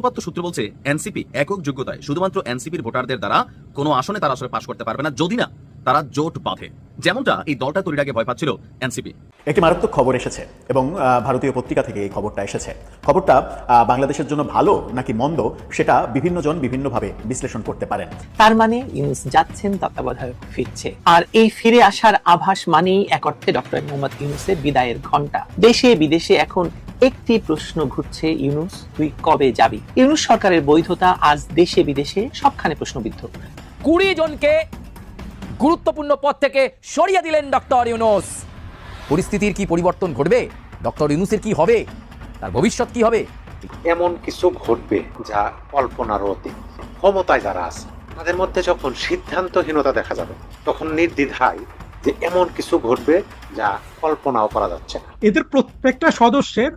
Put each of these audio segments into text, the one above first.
উপাত্ত সূত্র বলছে এনসিপি একক যোগ্যতায় শুধুমাত্র এনসিপির ভোটারদের দ্বারা কোনো আসনে তারা আসলে পাশ করতে পারবে না যদি না তারা জোট বাঁধে। যেমনটা এই দলটা তৈরির আগে ভয় পাচ্ছিল এনসিপি। একটি মারাত্মক খবর এসেছে এবং ভারতীয় পত্রিকা থেকে এই খবরটা এসেছে। খবরটা বাংলাদেশের জন্য ভালো নাকি মন্দ সেটা বিভিন্ন জন বিভিন্নভাবে বিশ্লেষণ করতে পারেন। তার মানে ইউনুস যাচ্ছেন তত্ত্বাবধায়ক ফিরছে। আর এই ফিরে আসার আভাস মানেই এক অর্থে ডক্টর মোহাম্মদ ইউনুসের বিদায়ের ঘণ্টা দেশে বিদেশে এখন একটি প্রশ্ন ঘুরছে ইউনুস তুই কবে যাবি? ইউনুস সরকারের বৈধতা আজ দেশে বিদেশে সবখানে প্রশ্নবিদ্ধ। কুড়ি জনকে গুরুত্বপূর্ণ পদ থেকে সরিয়ে দিলেন ডক্টর ইউনুস। পরিস্থিতির কি পরিবর্তন ঘটবে? ডক্টর ইউনুসের কি হবে? তার ভবিষ্যৎ কি হবে? এমন কিছু ঘটবে যা কল্পনার অতীত। ক্ষমতায় যারা আছে তাদের মধ্যে যখন সিদ্ধান্তহীনতা দেখা যাবে তখন নির্দ্বিধায় যে এমন কিছু ঘটবে যা কল্পনাও করা যাচ্ছে না। এদের প্রত্যেকটা সদস্যের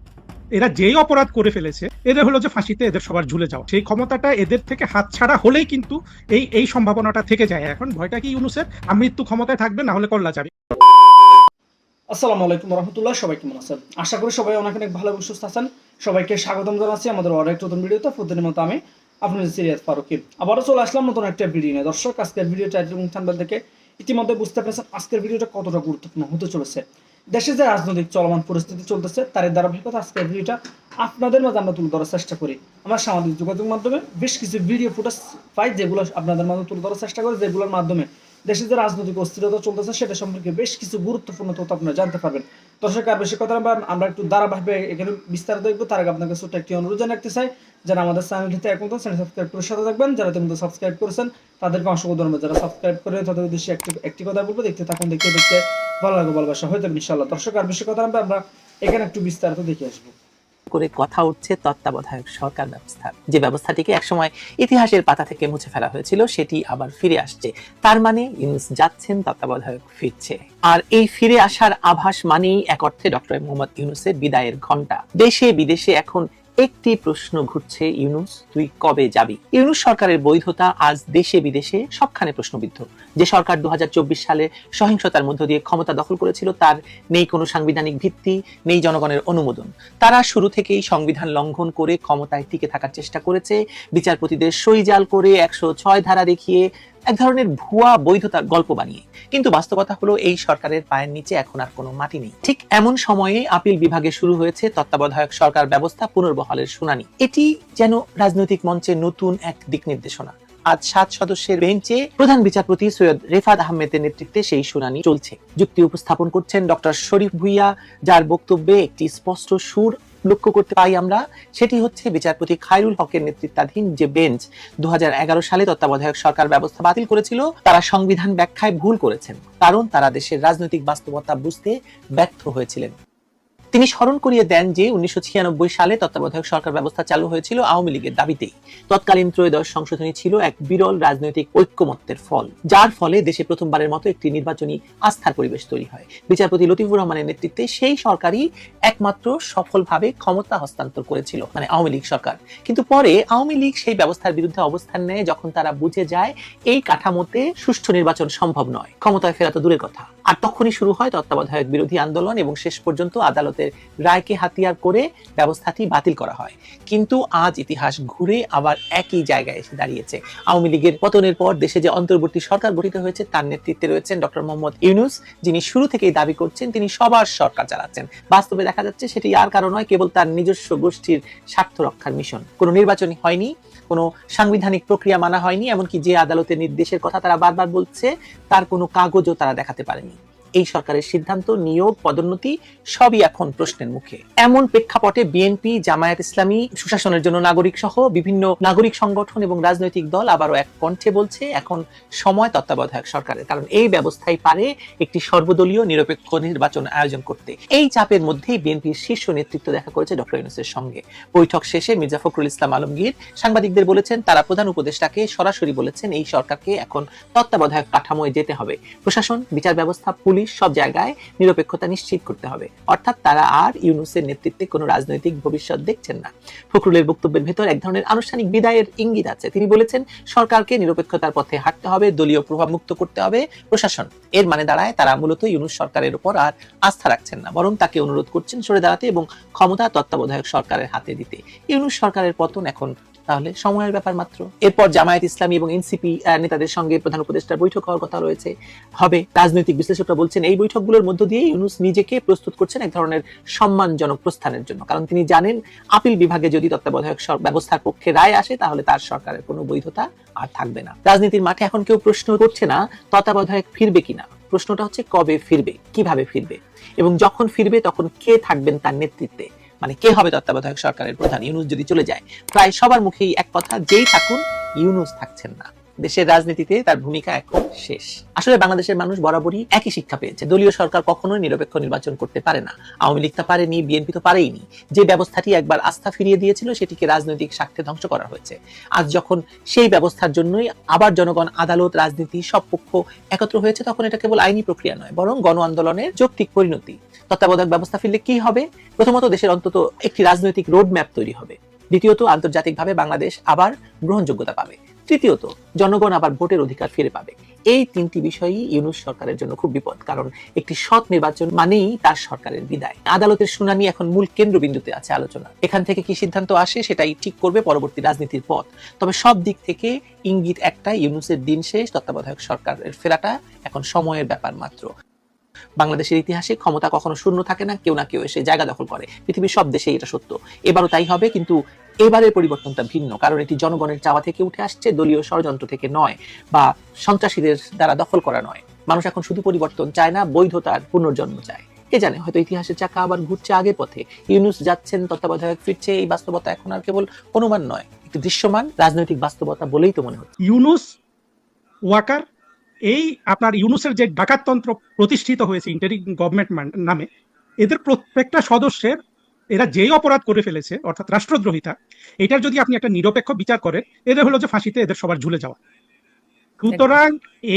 এরা যেই অপরাধ করে ফেলেছে, এদের হলো যে ফাঁসিতে এদের সবার ঝুলে যাওয়া। সেই ক্ষমতাটা এদের থেকে হাতছাড়া হলেই কিন্তু এই এই সম্ভাবনাটা থেকে যায়। এখন ভয়টা কি ইউনুসের? আমৃত্যু ক্ষমতায় থাকবে, না হলে কল্লা যাবে আসসালামু আলাইকুম রহমতুল্লাহ সবাই কেমন আছেন? আশা করি সবাই অনেক অনেক ভালো এবং সুস্থ আছেন। সবাইকে স্বাগতম জানাচ্ছি আমাদের অনেক নতুন ভিডিওতে। প্রতিদিনের মতো আমি আপনাদের সিরিয়াস ফারুকি। আবারও চলে আসলাম নতুন একটা ভিডিও নিয়ে। দর্শক, আজকের ভিডিও টাইটেল এবং থাম্বেল থেকে ইতিমধ্যে বুঝতে পেরেছেন আজকের ভিডিওটা কতটা গুরুত্বপূর্ণ হতে চলেছে। দেশে যে রাজনৈতিক চলমান পরিস্থিতি চলতেছে তার ধারাবাহিকতা আজকের ভিডিওটা আপনাদের মাঝে আমরা তুলে ধরার চেষ্টা করি। আমরা সামাজিক যোগাযোগ মাধ্যমে বেশ কিছু ভিডিও ফুটেজ পাই যেগুলো আপনাদের মাঝে তুলে ধরার চেষ্টা করি, যেগুলোর মাধ্যমে দেশে যে রাজনৈতিক অস্থিরতা চলতেছে, সেটা সম্পর্কে বেশ কিছু গুরুত্বপূর্ণ তথ্য আপনারা জানতে পারবেন। দর্শক, আর বেশি কথা আমরা একটু ধারাবাহিকভাবে এখানে বিস্তারিত দেখব। তার আগে আপনাকে ছোট্ট একটি অনুরোধ জানাতে চাই, যারা আমাদের চ্যানেলটিতে এখন চ্যানেল সাবস্ক্রাইব করে সাথে থাকবেন, যারা তুমি সাবস্ক্রাইব করেছেন, তাদেরকে ধন্যবাদ। যারা সাবস্ক্রাইব করে তাদের উদ্দেশ্যে একটি একটি কথা বলব, দেখতে থাকুন, দেখতে দেখতে। ভালো লাগবে ভালোবাসা হয়ে যাবে ইনশাল্লাহ দর্শক, আর বেশি কথা আমরা এখানে একটু বিস্তারিত দেখে আসব। করে কথা উঠছে তত্ত্বাবধায়ক সরকার ব্যবস্থা। যে ব্যবস্থাটিকে একসময় ইতিহাসের পাতা থেকে মুছে ফেলা হয়েছিল, সেটি আবার ফিরে আসছে। তার মানে ইউনুস যাচ্ছেন, তত্ত্বাবধায়ক ফিরছে। আর এই ফিরে আসার আভাস মানেই এক অর্থে ডক্টর মোহাম্মদ ইউনুসের বিদায়ের ঘণ্টা দেশে বিদেশে এখন একটি প্রশ্ন ঘুরছে ইউনুস, তুই কবে যাবি? ইউনুস সরকারের বৈধতা আজ দেশে বিদেশে সবখানে প্রশ্নবিদ্ধ। যে সরকার দু হাজার চব্বিশ সালে সহিংসতার মধ্য দিয়ে ক্ষমতা দখল করেছিল, তার নেই কোনো সাংবিধানিক ভিত্তি, নেই জনগণের অনুমোদন। তারা শুরু থেকেই সংবিধান লঙ্ঘন করে ক্ষমতায় টিকে থাকার চেষ্টা করেছে। বিচারপতিদের সইজাল করে একশো ছয় ধারা দেখিয়ে এক ধরনের ভুয়া বৈধতার গল্প বানিয়ে। কিন্তু বাস্তবতা হলো, এই সরকারের পায়ের নিচে এখন আর কোনো মাটি নেই। ঠিক এমন সময়ে আপিল বিভাগে শুরু হয়েছে তত্ত্বাবধায়ক সরকার ব্যবস্থা পুনর্বহালের শুনানি। এটি যেন রাজনৈতিক মঞ্চে নতুন এক দিক নির্দেশনা। আজ সাত সদস্যের বেঞ্চে প্রধান বিচারপতি সৈয়দ রেফাত আহমেদের নেতৃত্বে সেই শুনানি চলছে। যুক্তি উপস্থাপন করছেন ডক্টর শরীফ ভুইয়া, যার বক্তব্যে একটি স্পষ্ট সুর লক্ষ্য করতে পাই আমরা, সেটি হচ্ছে বিচারপতি খায়রুল হকের নেতৃত্বাধীন যে বেঞ্চ দু হাজার এগারো সালে তত্ত্বাবধায়ক সরকার ব্যবস্থা বাতিল করেছিল, তারা সংবিধান ব্যাখ্যায় ভুল করেছেন, কারণ তারা দেশের রাজনৈতিক বাস্তবতা বুঝতে ব্যর্থ হয়েছিলেন। তিনি স্মরণ করিয়ে দেন যে উনিশশো ছিয়ানব্বই সালে তত্ত্বাবধায়ক সরকার ব্যবস্থা চালু হয়েছিল আওয়ামী লীগের দাবিতেই। তৎকালীন ত্রয়োদশ সংশোধনী ছিল এক বিরল রাজনৈতিক ঐক্যমত্যের ফল, যার ফলে দেশে প্রথমবারের মতো একটি নির্বাচনী আস্থার পরিবেশ তৈরি হয়। বিচারপতি লতিফুর রহমানের নেতৃত্বে সেই সরকারই একমাত্র সফলভাবে ক্ষমতা হস্তান্তর করেছিল মানে আওয়ামী লীগ সরকার। কিন্তু পরে আওয়ামী লীগ সেই ব্যবস্থার বিরুদ্ধে অবস্থান নেয় যখন তারা বুঝে যায় এই কাঠামোতে সুষ্ঠু নির্বাচন সম্ভব নয়, ক্ষমতায় ফেরা তো দূরের কথা। আর তখনই শুরু হয় তত্ত্বাবধায়ক বিরোধী আন্দোলন এবং শেষ পর্যন্ত আদালতের রায়কে হাতিয়ার করে ব্যবস্থাটি বাতিল করা হয়। কিন্তু আজ ইতিহাস ঘুরে আবার একই জায়গায় এসে দাঁড়িয়েছে। আওয়ামী লীগের পতনের পর দেশে যে অন্তর্বর্তী সরকার গঠিত হয়েছে, তার নেতৃত্বে রয়েছেন ডক্টর মোহাম্মদ ইউনুস, যিনি শুরু থেকেই দাবি করছেন তিনি সবার সরকার চালাচ্ছেন। বাস্তবে দেখা যাচ্ছে সেটি আর কারণ নয়, কেবল তার নিজস্ব গোষ্ঠীর স্বার্থ রক্ষার মিশন। কোনো নির্বাচনী হয়নি, কোনো সাংবিধানিক প্রক্রিয়া মানা হয়নি, এমনকি যে আদালতের নির্দেশের কথা তারা বারবার বলছে, তার কোনো কাগজও তারা দেখাতে পারেনি। এই সরকারের সিদ্ধান্ত, নিয়োগ, পদোন্নতি সবই এখন প্রশ্নের মুখে। এমন প্রেক্ষাপটে বিএনপি জামায়াত ইসলামী, সুশাসনের জন্য নাগরিক সহ বিভিন্ন নাগরিক সংগঠন এবং রাজনৈতিক দল আবারও এক কণ্ঠে বলছে, এখন সময় তত্ত্বাবধায়ক সরকারের, কারণ এই ব্যবস্থাই পারে একটি সর্বদলীয় নিরপেক্ষ নির্বাচন আয়োজন করতে। এই চাপের মধ্যেই বিএনপির শীর্ষ নেতৃত্ব দেখা করেছে ডক্টর ইউনুসের সঙ্গে। বৈঠক শেষে মির্জা ফখরুল ইসলাম আলমগীর সাংবাদিকদের বলেছেন, তারা প্রধান উপদেষ্টাকে সরাসরি বলেছেন, এই সরকারকে এখন তত্ত্বাবধায়ক কাঠামোয় যেতে হবে। প্রশাসন, বিচার ব্যবস্থা, পুলিশ সব জায়গায় নিরপেক্ষতা নিশ্চিত করতে হবে। অর্থাৎ তারা আর ইউনুসের নেতৃত্বে কোনো রাজনৈতিক ভবিষ্যৎ দেখছেন না। ফখরুলের বক্তব্যের ভেতর এক ধরনের আনুষ্ঠানিক বিদায়ের ইঙ্গিত আছে। তিনি বলেছেন, সরকারকে নিরপেক্ষতার পথে হাঁটতে হবে, দলীয় প্রভাব মুক্ত করতে হবে, প্রশাসন। এর মানে দাঁড়ায় তারা মূলত ইউনুস সরকারের উপর আর আস্থা রাখছেন না, বরং তাকে অনুরোধ করছেন সরে দাঁড়াতে এবং ক্ষমতা তত্ত্বাবধায়ক সরকারের হাতে দিতে। ইউনুস সরকারের পতন এখন তাহলে সময়ের ব্যাপার মাত্র। এরপর জামায়াত ইসলামী এবং এনসিপি নেতাদের সঙ্গে প্রধান উপদেষ্টার বৈঠক হওয়ার কথা রয়েছে। হবে রাজনৈতিক বিশ্লেষকরা বলছেন, এই বৈঠকগুলোর মধ্য দিয়ে ইউনুস নিজেকে প্রস্তুত করছেন এক ধরনের সম্মানজনক প্রস্থানের জন্য। কারণ তিনি জানেন, আপিল বিভাগে যদি তত্ত্বাবধায়ক ব্যবস্থার পক্ষে রায় আসে, তাহলে তার সরকারের কোনো বৈধতা আর থাকবে না। রাজনীতির মাঠে এখন কেউ প্রশ্ন করছে না, তত্ত্বাবধায়ক ফিরবে কিনা। প্রশ্নটা হচ্ছে, কবে ফিরবে? কীভাবে ফিরবে? এবং যখন ফিরবে, তখন কে থাকবেন তার নেতৃত্বে? মানে কে হবে তত্ত্বাবধায়ক সরকারের প্রধান ইউনুস যদি চলে যায়? প্রায় সবার মুখেই এক কথা, যেই থাকুন, ইউনুস থাকছেন না। দেশের রাজনীতিতে তার ভূমিকা এখন শেষ। আসলে বাংলাদেশের মানুষ বরাবরই একই শিক্ষা পেয়েছে। দলীয় সরকার কখনোই নিরপেক্ষ নির্বাচন করতে পারে না। আওয়ামী লীগ তো পারেনি, বিএনপি তো পারেইনি। যে ব্যবস্থাটি একবার আস্থা ফিরিয়ে দিয়েছিল, সেটিকে রাজনৈতিক স্বার্থে ধ্বংস করা হয়েছে। আজ যখন সেই ব্যবস্থার জন্যই আবার জনগণ, আদালত, রাজনীতি সব পক্ষ একত্র হয়েছে, তখন এটা কেবল আইনি প্রক্রিয়া নয়, বরং গণ আন্দোলনের যৌক্তিক পরিণতি। তত্ত্বাবধায়ক ব্যবস্থা ফিরলে কি হবে? প্রথমত দেশের অন্তত একটি রাজনৈতিক রোড ম্যাপ তৈরি হবে। দ্বিতীয়ত, আন্তর্জাতিকভাবে বাংলাদেশ আবার গ্রহণযোগ্যতা পাবে। তৃতীয়ত, জনগণ আবার ভোটের অধিকার ফিরে পাবে। এই তিনটি বিষয়ই ইউনুস সরকারের জন্য খুব বিপদ, কারণ একটি সৎ নির্বাচন মানেই তার সরকারের বিদায়। আদালতের শুনানি এখন মূল কেন্দ্রবিন্দুতে আছে আলোচনা। এখান থেকে কি সিদ্ধান্ত আসে সেটাই ঠিক করবে পরবর্তী রাজনীতির পথ। তবে সব দিক থেকে ইঙ্গিত একটা ইউনুসের দিন শেষ, তত্ত্বাবধায়ক সরকারের ফেরাটা এখন সময়ের ব্যাপার মাত্র। বাংলাদেশের ইতিহাসে ক্ষমতা কখনো শূন্য থাকে না, কেউ না কেউ এসে জায়গা দখল করে। পৃথিবীর সব দেশে এটা সত্য। এবারও তাই হবে, কিন্তু এবারের পরিবর্তনটা ভিন্ন, কারণ এটি জনগণের চাওয়া থেকে উঠে আসছে, দলীয় ষড়যন্ত্র থেকে নয়, বা সন্ত্রাসীদের দ্বারা দখল করা নয়। মানুষ এখন শুধু পরিবর্তন চায় না বৈধতার পুনর্জন্ম চায়। কে জানে, হয়তো ইতিহাসের চাকা আবার ঘুরছে আগের পথে। ইউনুস যাচ্ছেন, তত্ত্বাবধায়ক ফিরছে, এই বাস্তবতা এখন আর কেবল অনুমান নয়, একটি দৃশ্যমান রাজনৈতিক বাস্তবতা বলেই তো মনে হচ্ছে। ইউনুস ওয়াকার, এই আপনার ইউনুসের যে ডাকাততন্ত্র প্রতিষ্ঠিত হয়েছে ইন্টারিং গভর্নমেন্ট নামে, এদের প্রত্যেকটা সদস্যের এরা যেই অপরাধ করে ফেলেছে, অর্থাৎ রাষ্ট্রদ্রোহিতা, এটার যদি আপনি একটা নিরপেক্ষ বিচার করেন, এদের হলো যে ফাঁসিতে এদের সবার ঝুলে যাওয়া। সুতরাং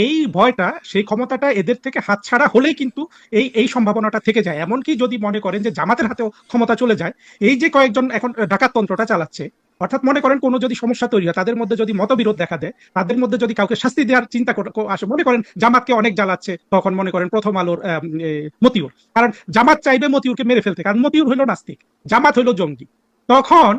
এই ভয়টা, সেই ক্ষমতাটা এদের থেকে হাতছাড়া হলেই কিন্তু এই এই সম্ভাবনাটা থেকে যায়। এমনকি যদি মনে করেন যে জামাতের হাতেও ক্ষমতা চলে যায়, এই যে কয়েকজন এখন ডাকাততন্ত্রটা চালাচ্ছে অর্থাৎ মনে করেন কোনো যদি সমস্যা তৈরি হয়, তাদের মধ্যে যদি মতবিরোধ দেখা দেয়, তাদের মধ্যে যদি কাউকে শাস্তি দেওয়ার চিন্তা আসে, মনে করেন জামাতকে অনেক জ্বালাচ্ছে, তখন মনে করেন প্রথম আলোর মতিউর। কারণ জামাত চাইবে মতিউরকে মেরে ফেলতে, কারণ মতিউর হইল নাস্তিক, জামাত হইল জঙ্গি। তখন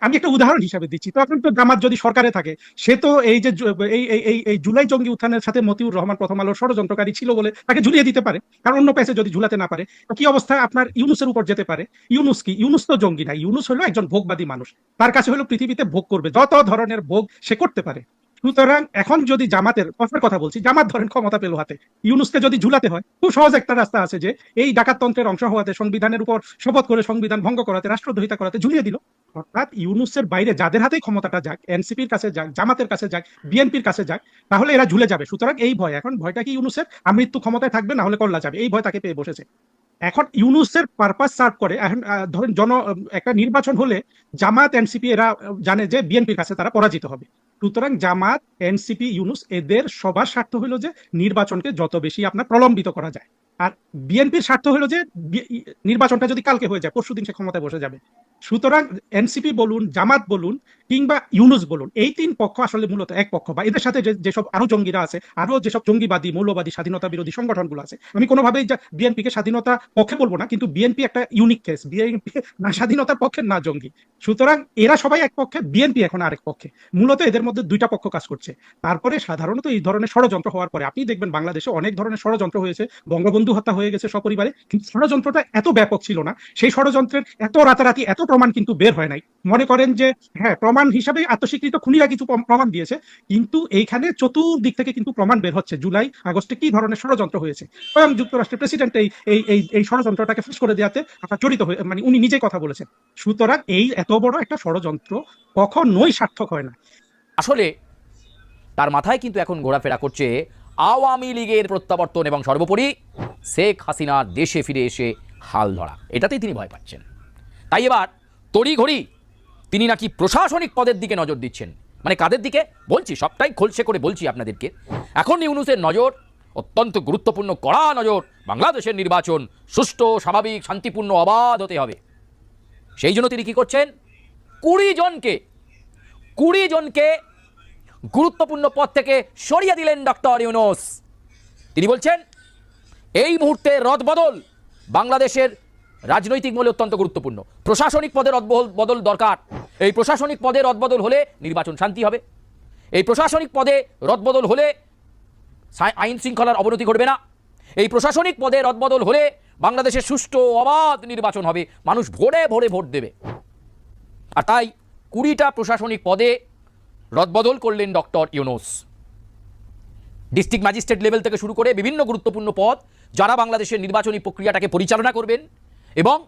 আমি একটা উদাহরণ হিসাবে দিচ্ছি। তখন তো জামাত যদি সরকারে থাকে, সে তো এই যে এই, এই- জুলাই জঙ্গি উত্থানের সাথে মতিউর রহমান প্রথম আলোর ষড়যন্ত্রকারী ছিল বলে তাকে ঝুলিয়ে দিতে পারে। কারণ অন্য পেসে যদি ঝুলাতে না পারে, তো কি অবস্থা? আপনার ইউনুসের উপর যেতে পারে। ইউনুস কি? ইউনুস তো জঙ্গি না। ইউনুস হলো একজন ভোগবাদী মানুষ। তার কাছে হলো পৃথিবীতে ভোগ করবে। যত ধরনের ভোগ সে করতে পারে। সুতরাং এখন যদি জামাতের, কথার কথা বলছি, জামাত ধরেন ক্ষমতা পেল হাতে। ইউনুসকে যদি ঝুলাতে হয়, খুব সহজ একটা রাস্তা আছে যে, এই ডাকাততন্ত্রের অংশ হওয়াতে সংবিধানের উপর শপথ করে সংবিধান ভঙ্গ করাতে, রাষ্ট্রদ্রোহিতা করাতে ঝুলিয়ে দিল। অর্থাৎ ইউনুসের বাইরে যাদের হাতেই ক্ষমতাটা যাক, এনসিপির কাছে যাক, জামাতের কাছে যাক, বিএনপির কাছে যাক, তাহলে এরা ঝুলে যাবে। সুতরাং এই ভয়, এখন ভয়টা কি ইউনুসের? আমৃত্যু ক্ষমতায় থাকবে, না হলে করলা যাবে। এই ভয় তাকে পেয়ে বসেছে। এখন ইউনুসের পারপাস সার্ভ করে, এখন ধরেন জন, একটা নির্বাচন হলে জামাত এনসিপি এরা জানে যে বিএনপির কাছে তারা পরাজিত হবে। সুতরাং জামাত এনসিপি, ইউনুস এদের সবার স্বার্থ হলো যে নির্বাচনকে যত বেশি আপনার প্রলম্বিত করা যায়। আর বিএনপির স্বার্থ হলো যে নির্বাচনটা যদি কালকে হয়ে যায় পরশু দিন সে ক্ষমতায় বসে যাবে। সুতরাং এনসিপি বলুন, জামাত বলুন কিংবা ইউনুস বলুন, এই তিন পক্ষ আসলে মূলত এক পক্ষ বা এদের সাথে যেসব আরও জঙ্গিরা আছে, আরও যেসব জঙ্গিবাদী, মৌলবাদী, স্বাধীনতা বিরোধী সংগঠনগুলো আছে, আমি কোনোভাবেই বিএনপি কে স্বাধীনতা পক্ষে বলব না, কিন্তু বিএনপি একটা ইউনিক কেস বিএনপি না স্বাধীনতার পক্ষে না জঙ্গি। সুতরাং এরা সবাই এক পক্ষে, বিএনপি এখন আরেক পক্ষে। মূলত এদের মধ্যে দুইটা পক্ষ কাজ করছে। তারপরে সাধারণত এই ধরনের ষড়যন্ত্র হওয়ার পরে, আপনি দেখবেন বাংলাদেশে অনেক ধরনের ষড়যন্ত্র হয়েছে, বঙ্গবন্ধু হত্যা হয়ে গেছে সপরিবারে, কিন্তু ষড়যন্ত্রটা এত ব্যাপক ছিল না, সেই ষড়যন্ত্রের এত রাতারাতি, এত প্রমাণ কিন্তু বের হয় নাই। মনে করেন যে হ্যাঁ প্রমাণ হিসাবে আত্মস্বীকৃত খুনিরা কিছু প্রমাণ দিয়েছে, কিন্তু এইখানে চতুর্দিক থেকে কিন্তু প্রমাণ বের হচ্ছে। জুলাই, আগস্টে কি ধরনের ষড়যন্ত্র হয়েছে? স্বয়ং যুক্তরাষ্ট্রের প্রেসিডেন্ট এই এই ষড়যন্ত্রটাকে ফাঁস করে দেওয়াতে আপনার জড়িত হয়ে মানে উনি নিজেই কথা বলেছেন। সুতরাং এই এত বড় একটা ষড়যন্ত্র কখনোই সার্থক হয় না। আসলে তার মাথায় কিন্তু এখন ঘোরাফেরা করছে আওয়ামী লীগের প্রত্যাবর্তন এবং সর্বোপরি শেখ হাসিনার দেশে ফিরে এসে হাল ধরা। এটাতেই তিনি ভয় পাচ্ছেন। তাই এবার তড়িঘড়ি। তিনি নাকি প্রশাসনিক পদের দিকে নজর দিচ্ছেন। মানে কাদের দিকে? বলছি, সবটাই খোলসে করে বলছি আপনাদেরকে। এখন ইউনুসের নজর, অত্যন্ত গুরুত্বপূর্ণ কড়া নজর, বাংলাদেশের নির্বাচন, সুষ্ঠু, স্বাভাবিক, শান্তিপূর্ণ, অবাধ হতে হবে। সেই জন্য তিনি কী করছেন? কুড়ি জনকে কুড়ি জনকে গুরুত্বপূর্ণ পদ থেকে সরিয়ে দিলেন ডক্টর ইউনুস। তিনি বলছেন, এই মুহূর্তে রদবদল বাংলাদেশের রাজনৈতিক মূল্য অত্যন্ত গুরুত্বপূর্ণ। প্রশাসনিক পদের অদবহল বদল দরকার। এই প্রশাসনিক পদের রদবদল হলে নির্বাচন শান্তি হবে। এই প্রশাসনিক পদে রদবদল হলে আইন শৃঙ্খলার অবনতি ঘটবে না। এই প্রশাসনিক পদে রদবদল হলে বাংলাদেশের সুষ্ঠু অবাধ নির্বাচন হবে। মানুষ ভোরে ভোরে ভোট দেবে। আর তাই কুড়িটা প্রশাসনিক পদে রদবদল করলেন doctor Yunus. District magistrate level থেকে শুরু করে বিভিন্ন গুরুত্বপূর্ণ পদ যারা বাংলাদেশের নির্বাচনী প্রক্রিয়াটাকে পরিচালনা করবেন এবং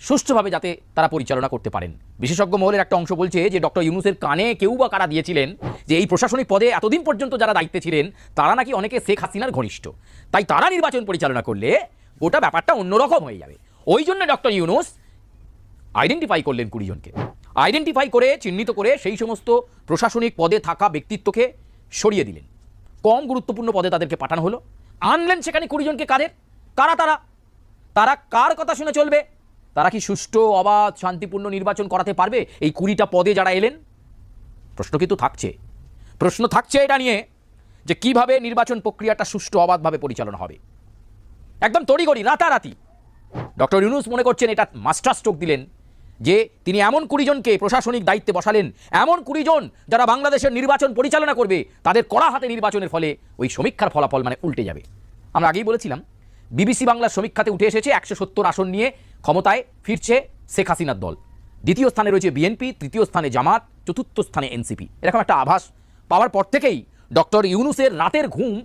সুষ্ঠুভাবে যাতে তারা পরিচালনা করতে পারেন। বিশেষজ্ঞ মহলের একটা অংশ বলছে যে ডক্টর ইউনুসের কানে কেউ বা কারা দিয়েছিলেন যে এই প্রশাসনিক পদে এতদিন পর্যন্ত যারা দায়িত্বে ছিলেন, তারা নাকি অনেকে শেখ হাসিনার ঘনিষ্ঠ। তাই তারা নির্বাচন পরিচালনা করলে গোটা ব্যাপারটা অন্যরকম হয়ে যাবে। ওই জন্য ডক্টর ইউনুস আইডেন্টিফাই করলেন কুড়িজনকে আইডেন্টিফাই করে, চিহ্নিত করে সেই সমস্ত প্রশাসনিক পদে থাকা ব্যক্তিত্বকে সরিয়ে দিলেন। কম গুরুত্বপূর্ণ পদে তাদেরকে পাঠানো হলো। আনলেন সেখানে কুড়িজনকে কাদের? কারা তারা? তারা কার কথা শুনে চলবে? তারা কি সুষ্ঠু, অবাধ, শান্তিপূর্ণ নির্বাচন করাতে পারবে? এই কুড়িটা পদে যারা এলেন? প্রশ্ন কিন্তু থাকছে। প্রশ্ন থাকছে এটা নিয়ে যে কীভাবে নির্বাচন প্রক্রিয়াটা সুষ্ঠু, অবাধভাবে পরিচালনা হবে। একদম তড়িগড়ি রাতারাতি। ডক্টর ইউনুস মনে করছেন এটা মাস্টার স্ট্রোক দিলেন যে তিনি এমন কুড়িজনকে প্রশাসনিক দায়িত্বে বসালেন, এমন কুড়িজন যারা বাংলাদেশের নির্বাচন পরিচালনা করবে, তাদের কড়া হাতে নির্বাচনের ফলে ওই সমীক্ষার ফলাফল মানে উল্টে যাবে। আমরা আগেই বলেছিলাম বিবিসি বাংলার সমীক্ষাতে উঠে এসেছে একশো সত্তর আসন নিয়ে ক্ষমতায় ফিরছে শেখ হাসিনার দল। দ্বিতীয় স্থানে রয়েছে বিএনপি, তৃতীয় স্থানে জামাত, চতুর্থ স্থানে এনসিপি। এরকম একটা আভাস পাওয়ার পর থেকেই ডক্টর ইউনুসের রাতের ঘুম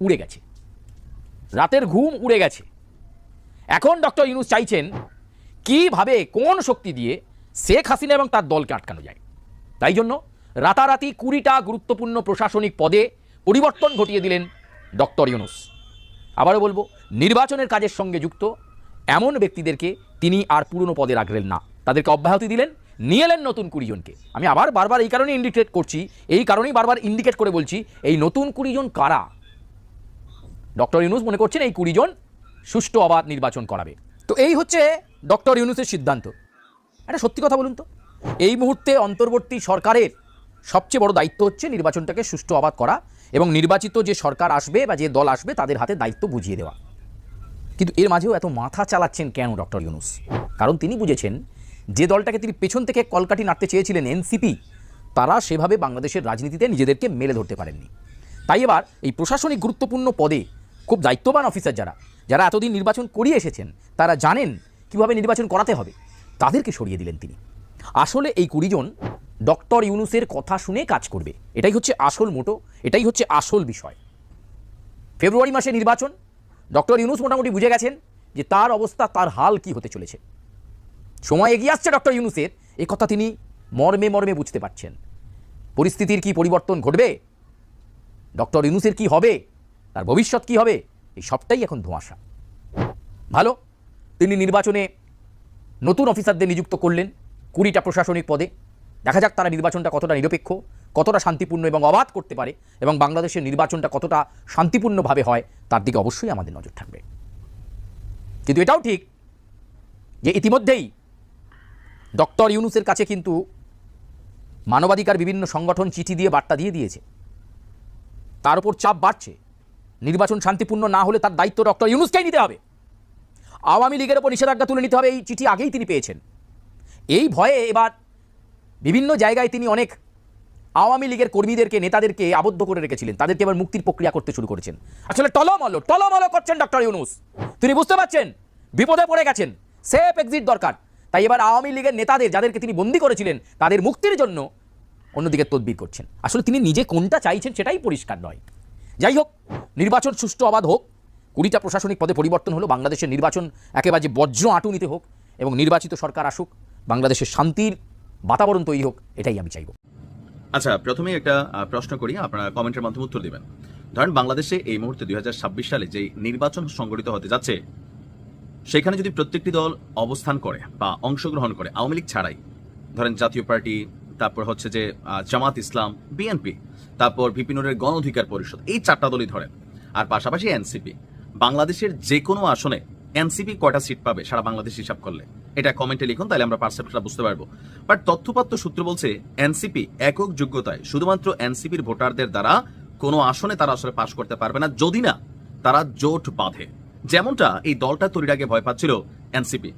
উড়ে গেছে। রাতের ঘুম উড়ে গেছে। এখন ডক্টর ইউনুস চাইছেন কীভাবে, কোন শক্তি দিয়ে শেখ হাসিনা এবং তার দলকে আটকানো যায়। তাই জন্য রাতারাতি কুড়িটা গুরুত্বপূর্ণ প্রশাসনিক পদে পরিবর্তন ঘটিয়ে দিলেন ডক্টর ইউনুস। আবারও বলব, নির্বাচনের কাজের সঙ্গে যুক্ত, এমন ব্যক্তিদেরকে তিনি আর পুরনো পদে রাখলেন না। তাদেরকে অব্যাহতি দিলেন, নিয়ে এলেন নতুন কুড়িজনকে আমি আবার বারবার এই কারণে ইন্ডিকেট করছি, এই কারণেই বারবার ইন্ডিকেট করে বলছি, এই নতুন কুড়িজন কারা? ডক্টর ইউনুস মনে করছেন এই কুড়িজন সুষ্ঠু অবাধ নির্বাচন করাবে। তো এই হচ্ছে ডক্টর ইউনুসের সিদ্ধান্ত। এটা সত্যি কথা বলুন তো, এই মুহূর্তে অন্তর্বর্তী সরকারের সবচেয়ে বড় দায়িত্ব হচ্ছে নির্বাচনটাকে সুষ্ঠু অবাধ করা এবং নির্বাচিত যে সরকার আসবে বা যে দল আসবে তাদের হাতে দায়িত্ব বুঝিয়ে দেওয়া। কিন্তু এর মাঝেও এত মাথা চালাচ্ছেন কেন ডক্টর ইউনুস? কারণ তিনি বুঝেছেন, যে দলটাকে তিনি পেছন থেকে কলকাটি নাড়তে চেয়েছিলেন এনসিপি, তারা সেভাবে বাংলাদেশের রাজনীতিতে নিজেদেরকে মেলে ধরতে পারেননি। তাই এবার এই প্রশাসনিক গুরুত্বপূর্ণ পদে খুব দায়িত্ববান অফিসার যারা যারা এতদিন নির্বাচন করিয়ে এসেছেন, তারা জানেন কীভাবে নির্বাচন করাতে হবে, তাদেরকে সরিয়ে দিলেন তিনি। আসলে এই কুড়িজন ডক্টর ইউনুসের কথা শুনে কাজ করবে। এটাই হচ্ছে আসল মোটো, এটাই হচ্ছে আসল বিষয়। ফেব্রুয়ারি মাসে নির্বাচন, ডক্টর ইউনুস মোটামুটি বুঝে গেছেন যে তার অবস্থা, তার হাল কি হতে চলেছে। সময় এগিয়ে আসছে ডক্টর ইউনুসের, এ কথা তিনি মর্মে মর্মে বুঝতে পারছেন। পরিস্থিতির কি পরিবর্তন ঘটবে? ডক্টর ইউনুসের কি হবে? তার ভবিষ্যৎ কি হবে? এই সবটাই এখন ধোঁয়াশা। ভালো, তিনি নির্বাচনে নতুন অফিসারদের নিযুক্ত করলেন, কুড়িটা প্রশাসনিক পদে। দেখা যাক তারা নির্বাচনটা কতটা নিরপেক্ষ, কতটা শান্তিপূর্ণ এবং অবাধ করতে পারে এবং বাংলাদেশের নির্বাচনটা কতটা শান্তিপূর্ণভাবে হয়, তার দিকে অবশ্যই আমাদের নজর থাকবে। কিন্তু এটাও ঠিক যে ইতিমধ্যেই ডক্টর ইউনুসের কাছে কিন্তু মানবাধিকার বিভিন্ন সংগঠন চিঠি দিয়ে বার্তা দিয়ে দিয়েছে। তার উপর চাপ বাড়ছে। নির্বাচন শান্তিপূর্ণ না হলে তার দায়িত্ব ডক্টর ইউনুসকেই নিতে হবে। আওয়ামী লীগের ওপর নিষেধাজ্ঞা তুলে নিতে হবে, এই চিঠি আগেই তিনি পেয়েছেন। এই ভয়ে এবার বিভিন্ন জায়গায় তিনি অনেক আওয়ামী লীগের কর্মীদেরকে, নেতাদেরকে আবদ্ধ করে রেখেছিলেন। তাদেরকে এবার মুক্তির প্রক্রিয়া করতে শুরু করেছেন। আসলে টলমলো টলমলো করছেন ডক্টর ইউনুস। তিনি বুঝতে পারছেন, বিপদে পড়ে গেছেন। সেফ এক্সিট দরকার। তাই এবার আওয়ামী লীগের নেতাদের যাদেরকে তিনি বন্দী করেছিলেন, তাদের মুক্তির জন্য অন্যদিকে তদবির করছেন। আসলে তিনি নিজে কোনটা চাইছেন সেটাই পরিষ্কার নয়। যাই হোক, নির্বাচন সুষ্ঠু অবাধ হোক, কুড়িটা প্রশাসনিক পদে পরিবর্তন হলো, বাংলাদেশের নির্বাচন একেবারে বজ্র আঁটুনিতে হোক এবং নির্বাচিত সরকার আসুক, বাংলাদেশের শান্তির বাতাবরণ তৈরি হোক, এটাই আমি চাইব। আচ্ছা প্রথমে একটা প্রশ্ন করি, আপনারা কমেন্টের মাধ্যমে উত্তর দিবেন। ধরেন বাংলাদেশে এই মুহূর্তে দুই সালে যে নির্বাচন সংগঠিত হতে যাচ্ছে, সেখানে যদি প্রত্যেকটি দল অবস্থান করে বা অংশগ্রহণ করে আওয়ামী লীগ ছাড়াই, ধরেন জাতীয় পার্টি, তারপর হচ্ছে যে জামাত ইসলাম, বিএনপি, তারপর বিপিনুরের গণ অধিকার পরিষদ, এই চারটা দলই ধরেন। আর পাশাপাশি এনসিপি, বাংলাদেশের যে কোনো আসনে এনসিপি কয়টা সিট পাবে? সারা বাংলাদেশ হিসাব করলে। এটা কমেন্টে লিখুন, তাহলে আমরা পার্সেপ্টটা বুঝতে পারব। বাট তথ্যপাত্র সূত্র বলছে, এনসিপি একক যোগ্যতায় শুধুমাত্র এনসিপির ভোটারদের দ্বারা কোনো আসনে তারা আসলে পাশ করতে পারবে না, যদি না তারা জোট বাঁধে। যেমনটা এই দলটা তৈরির আগে ভয় পাচ্ছিল এনসিপি।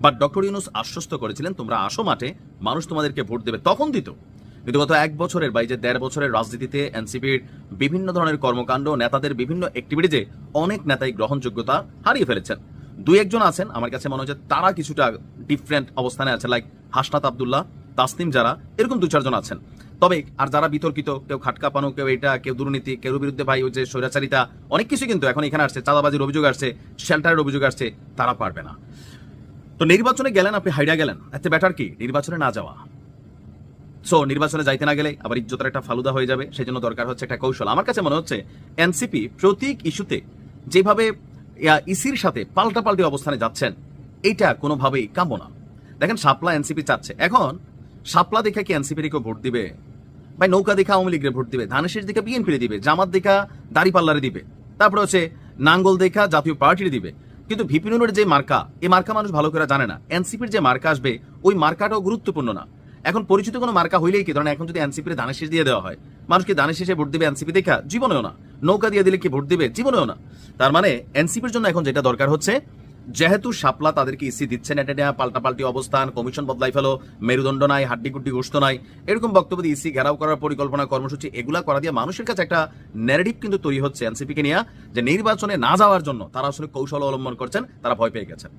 বাট ডক্টর ইউনুস আশ্বস্ত করেছিলেন, তোমরা আসো মাঠে, মানুষ তোমাদেরকে ভোট দেবে, তখন দিত। কিন্তু গত এক বছরের বা এই যে দেড় বছরের রাজনীতিতে এনসিপির বিভিন্ন ধরনের কর্মকাণ্ড, নেতাদের বিভিন্ন অ্যাক্টিভিটিজে অনেক নেতাই গ্রহণযোগ্যতা হারিয়ে ফেলেছেন। দুই একজন আছেন, আমার কাছে মনে হচ্ছে তারা কিছুটা ডিফারেন্ট অবস্থানে আছে লাইক হাসনাত আবদুল্লাহ, তাসনিম যারা, এরকম দু চারজন আছেন। তবে আর যারা বিতর্কিত, কেউ খাটকা খাটকাপানো কেউ এটা, কেউ দুর্নীতি, কেউ বিরুদ্ধে ভাই ওই যে স্বৈরাচারিতা, অনেক কিছু কিন্তু এখন এখানে আসছে, চাঁদাবাজির অভিযোগ আসছে শেল্টারের অভিযোগ আসছে, তারা পারবে না। তো নির্বাচনে গেলেন আপনি হাইডা গেলেন, এতে ব্যাটার কি? নির্বাচনে না যাওয়া। সো নির্বাচনে যাইতে না গেলে আবার ইজ্জতের একটা ফালুদা হয়ে যাবে সেই জন্য দরকার হচ্ছে একটা কৌশল। আমার কাছে মনে হচ্ছে এনসিপি প্রতীক ইস্যুতে যেভাবে ইসির সাথে পাল্টাপাল্টি অবস্থানে যাচ্ছেন এটা কোনোভাবেই কাম্য না। দেখেন, শাপলা এনসিপি চাচ্ছে। এখন, শাপলা দেখে কি এনসিপির ভোট দিবে? ভাই নৌকা দেখা আওয়ামী লীগের ভোট দিবে, ধানেশের দিকে বিএনপি দিবে, জামাত দেখা দাড়িপাল্লারে দিবে। তারপরে হচ্ছে, নাঙ্গল দেখা জাতীয় পার্টির দিবে। কিন্তু ভিপিনুরের যে মার্কা এই মার্কা মানুষ ভালো করে জানে না। এনসিপির যে মার্কা আসবে, ওই মার্কাটাও গুরুত্বপূর্ণ না। এখন পরিচিত কোনো মার্কা হইলেই কি? ধরেন এখন যদি এনসিপির দানেশেষ দিয়ে দেওয়া হয়, মানুষকে দানেশেষে ভোট দিবে এনসিপি দেখা জীবনেও না। নৌকা দিয়ে দিলে কি ভোট দিবে? জীবনেও না। তার মানে এনসিপির জন্য এখন যেটা দরকার হচ্ছে, যেহেতু শাপলা তাদেরকে ইসি দিচ্ছেন এটা নেওয়া পাল্টাপাল্টি অবস্থান, কমিশন বদলাই ফেলো, মেরুদণ্ড নাই হাড্ডি গুড্ডি গোস্ত নাই, এরকম বক্তব্য দিয়ে ইসি ঘেরাও করার পরিকল্পনা, কর্মসূচি এগুলা করা দিয়ে মানুষের কাছে একটা ন্যারেটিভ কিন্তু তৈরি হচ্ছে এনসিপি কে নিয়ে, যে নির্বাচনে না যাওয়ার জন্য তারা আসলে কৌশল অবলম্বন করছেন, তারা ভয় পেয়ে গেছেন।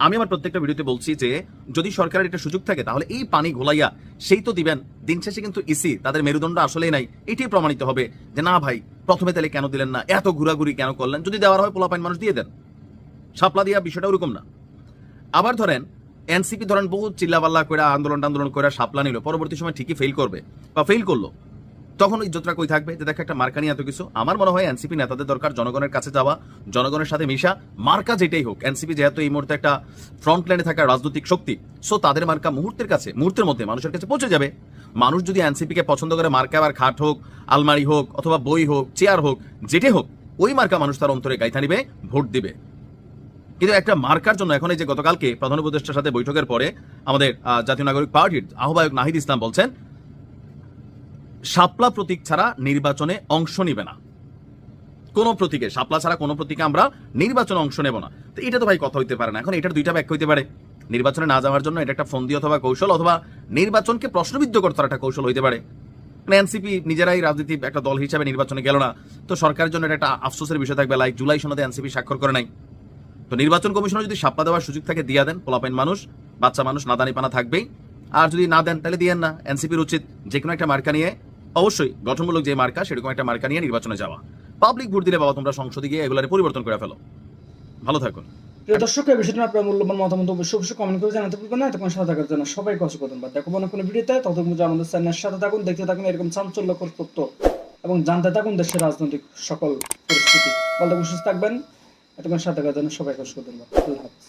আমি আমার প্রত্যেকটা ভিডিওতে বলছি যে, যদি সরকারের একটা সুযোগ থাকে, তাহলে এই পানি ঘোলাইয়া সেই তো দিবেন। দিন শেষে কিন্তু ইসি, তাদের মেরুদণ্ড আসলেই নাই। এটাই প্রমাণিত হবে যে, না ভাই, প্রথমে তাহলে কেন দিলেন না? এত ঘোরাঘুরি কেন করলেন? যদি দেওয়ার হয়, পোলাপাইন মানুষ দিয়ে দেন। সাপলা দিয়া বিষয়টা ওরকম না। আবার ধরেন, এনসিপি ধরেন বহু চিল্লাপাল্লা করে আন্দোলন আন্দোলন করে সাপলা নিল। পরবর্তী সময় ঠিকই ফেল করবে। বা ফেল করল। তখন ইজ্জতটা কই থাকবে? যে দেখো একটা মার্কা নিয়ে এত কিছু। আমার মনে হয় এনসিপি নেতাদের দরকার জনগণের কাছে যাওয়া, জনগণের সাথে মিশা, মার্কা যেটাই হোক। এনসিপি যেহেতু এই মুহূর্তে একটা ফ্রন্ট লাইনে থাকা রাজনৈতিক শক্তি সো তাদের মার্কা মুহূর্তের কাছে, মুহূর্তের মধ্যে মানুষের কাছে পৌঁছে যাবে। মানুষ যদি এনসিপি কে পছন্দ করে মার্কা, আবার খাট হোক, আলমারি হোক, অথবা বই হোক চেয়ার হোক যেটাই হোক, ওই মার্কা মানুষ তার অন্তরে গাইথা নিবে, ভোট দিবে। কিন্তু একটা মার্কার জন্য এখন এই যে গতকালকে প্রধান উপদেষ্টার সাথে বৈঠকের পরে আমাদের জাতীয় নাগরিক পার্টির আহ্বায়ক নাহিদ ইসলাম বলছেন শাপলা প্রতীক ছাড়া নির্বাচনে অংশ নিবে না। কোন প্রতীকে, শাপলা ছাড়া কোনো প্রতীকে আমরা নির্বাচনে অংশ নেব না। তো এটা তো ভাই কথা হইতে পারে না। এখন এটার দুইটা ব্যাখ্যা হইতে পারে। নির্বাচনে না যাওয়ার জন্য এটা একটা ফন্দি অথবা কৌশল অথবা নির্বাচনকে প্রশ্নবিদ্ধ করতে একটা কৌশল হইতে পারে। এনসিপি নিজেরাই রাজনীতি একটা দল হিসাবে নির্বাচনে গেল না। তো সরকারের জন্য এটা একটা আফসোসের বিষয় থাকবে। লাইক জুলাই সনদে এনসিপি স্বাক্ষর করে নাই। তো নির্বাচন কমিশনে যদি সাপ্লা দেওয়ার সুযোগ থাকে, দিয়া দেন। পোলাপাইন মানুষ, বাচ্চা মানুষ নাদানি পানা থাকবেই। আর যদি না দেন, তাহলে দিয়েন না। এনসিপির উচিত যে কোনো একটা মার্কা নিয়ে অবশ্যই গঠনমূলক যে মার্কা, সেরকম একটা মার্কা নিয়ে নির্বাচনে যাওয়া। পাবলিক ভোট দিলে বাবা, তোমরা সংসদে গিয়ে এগুলার পরিবর্তন করে ফেলো। ভালো থাকুন। প্রিয় দর্শক, এই বিষয়টা আপনার মূল্যবান মতামত অবশ্যই অবশ্যই কমেন্ট করে জানাতে ভুলবেন না। এতক্ষণ সাথে থাকার জন্য সবাই কষ্ট করতেন বা দেখো কোনো ভিডিওতে। ততক্ষণ পর্যন্ত আমাদের চ্যানেলের সাথে থাকুন, দেখতে থাকুন এরকম চাঞ্চল্যকর তথ্য এবং জানতে থাকুন দেশের রাজনৈতিক সকল পরিস্থিতি। বলতে সুস্থ থাকবেন। এতক্ষণ সাথে থাকার জন্য সবাই কষ্ট করতেন আল্লাহ হাফিজ।